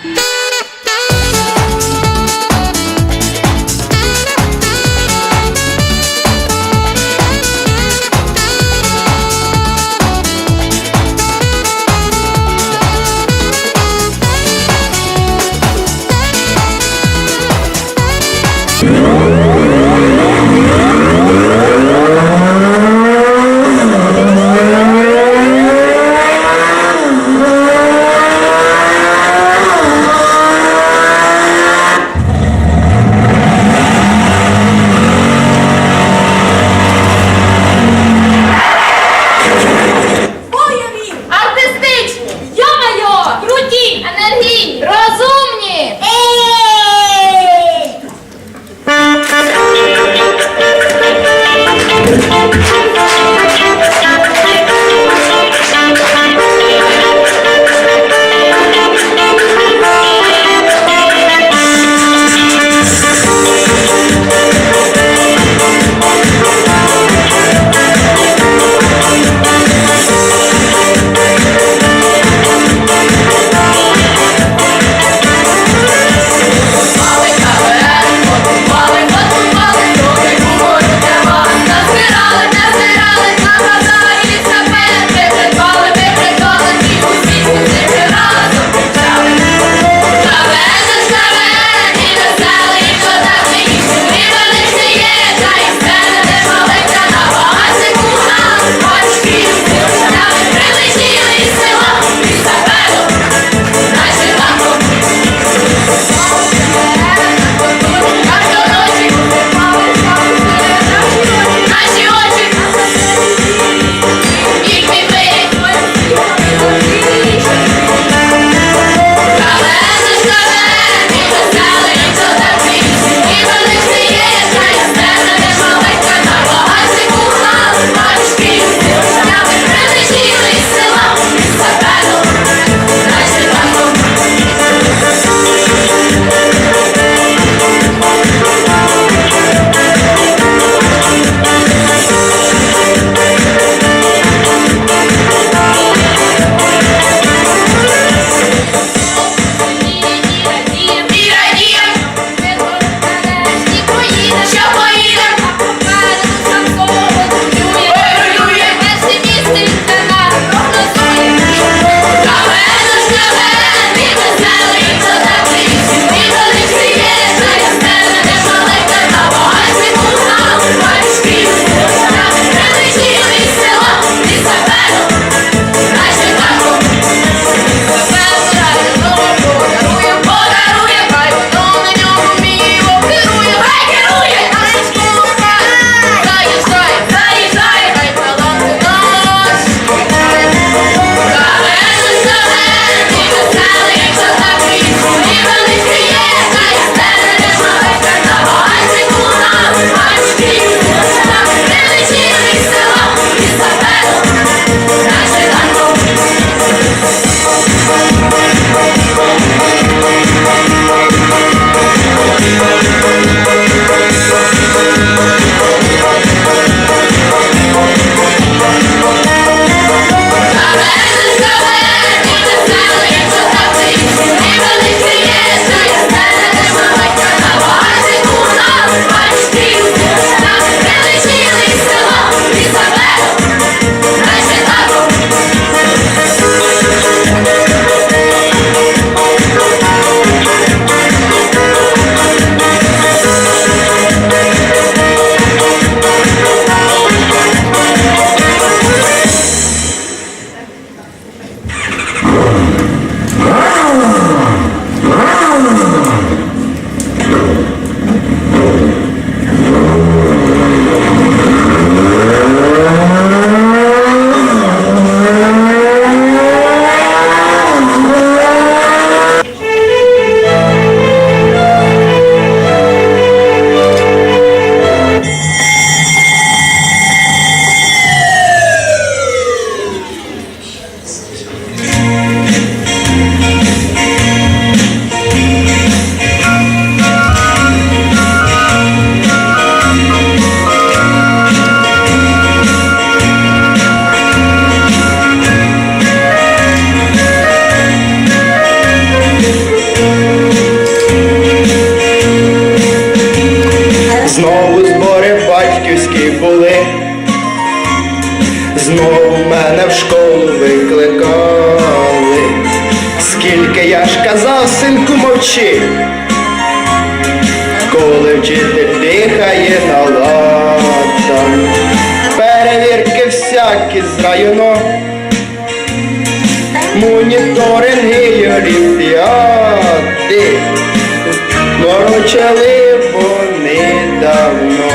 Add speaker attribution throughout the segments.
Speaker 1: Thank. Знову збори батьківські були, знову мене в школу викликали, скільки я ж казав, синку мовчи, коли вчитель дихає на латах, перевірки всякі з району, моніторинги, олімпіади, морочали бо давно,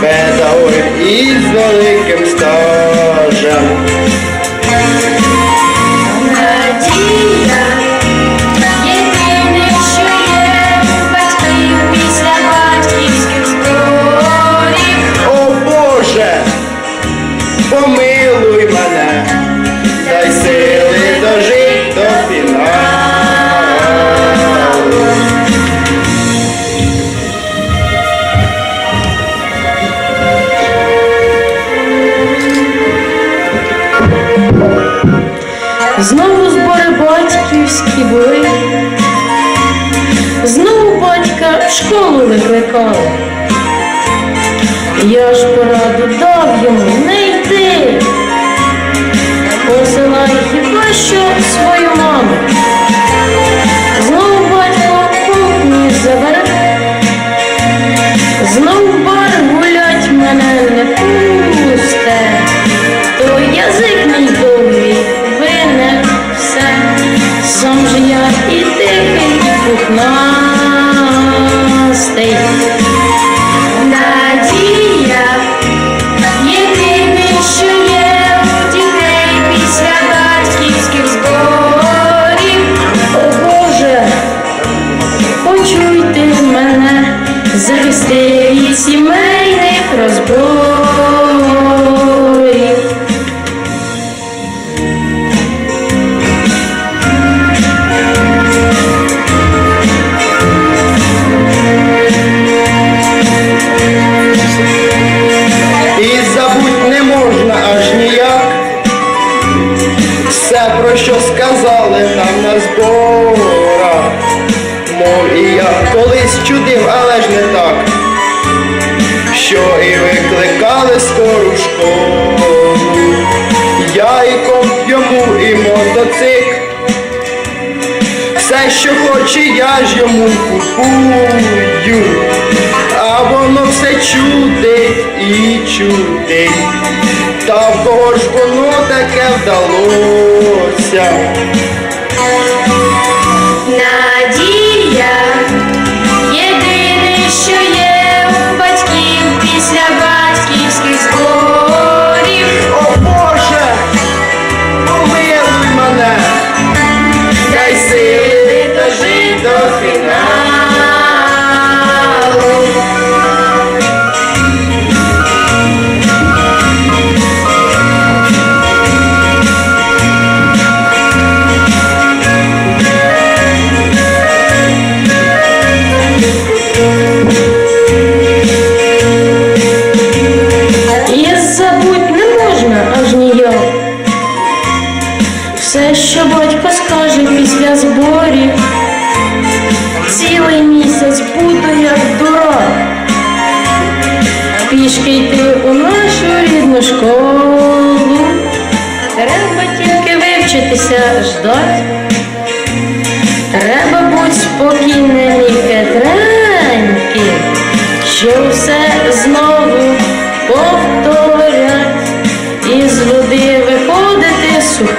Speaker 1: педагог із великим стажем.
Speaker 2: Я ж пораду дав йому не йти. Посилай хіба що свою
Speaker 1: викликали скору школу. Я і комп йому, і мотоцикл. Все, що хоче, я ж йому купую. А воно все чудить і чудить. Та кого ж воно таке вдалося?
Speaker 3: Надія, єдине, що є
Speaker 2: вивчитися ждать. Треба бути спокійним і хитреньким, що все знову повторять, і з води виходити сухеньким.